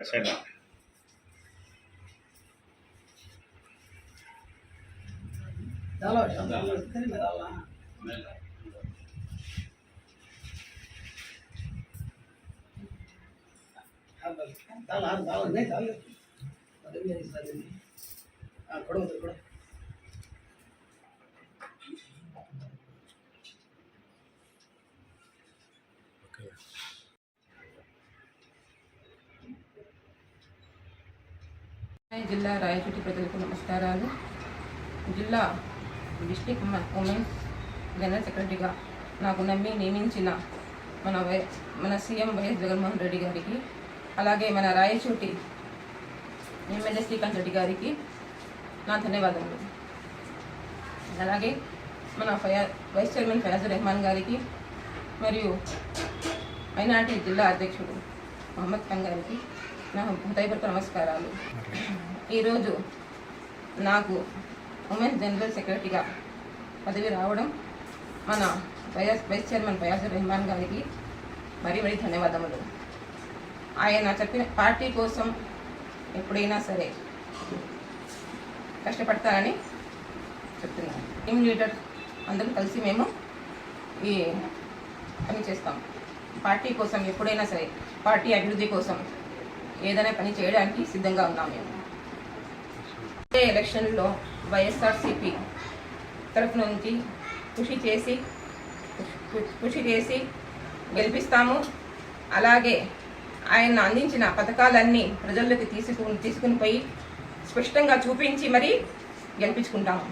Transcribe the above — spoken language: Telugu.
சரி ಕೊಡು ಕೊಡು Okay. జిల్లా రాయచోటి ప్రజలకు నమస్కారాలు. జిల్లా డిస్టిక్ ఉమెన్స్ జనరల్ సెక్రటరీగా నాకు నమ్మి నియమించిన మన వై మన సీఎం వైఎస్ జగన్మోహన్ రెడ్డి గారికి అలాగే మన రాయచోటి ఎమ్మెల్యే శ్రీకాంత్ రెడ్డి గారికి నా ధన్యవాదములు. అలాగే మన ఫయా వైస్ చైర్మన్ ఫయాజుర్ రెహమాన్ గారికి మరియు మైనార్టీ జిల్లా అధ్యక్షుడు మహమ్మద్ ఖాన్ గారికి నా హృదయపూర్వక నమస్కారాలు. ఈరోజు నాకు ఉమెన్ జనరల్ సెక్రటరీగా పదవి రావడం మన YS vice chairman Fayazur Rahman గారికి మరీ మరీ ధన్యవాదములు. ఆయన చెప్పిన పార్టీ కోసం ఎప్పుడైనా సరే కష్టపడతారని చెప్తున్నాను. టీమ్ లీడర్ అందరం కలిసి మేము ఈ పని చేస్తాం. పార్టీ కోసం ఎప్పుడైనా సరే పార్టీ అభివృద్ధి కోసం ఏదైనా పని చేయడానికి సిద్ధంగా ఉన్నాం మేము. అదే ఎలక్షన్లో వైఎస్ఆర్సిపి తరఫు నుంచి కృషి చేసి కృషి చేసి గెలిపిస్తాము. అలాగే ఆయన అందించిన పథకాలన్నీ ప్రజల్లోకి తీసుకు తీసుకుని పోయి స్పష్టంగా చూపించి మరీ గెలిపించుకుంటాము.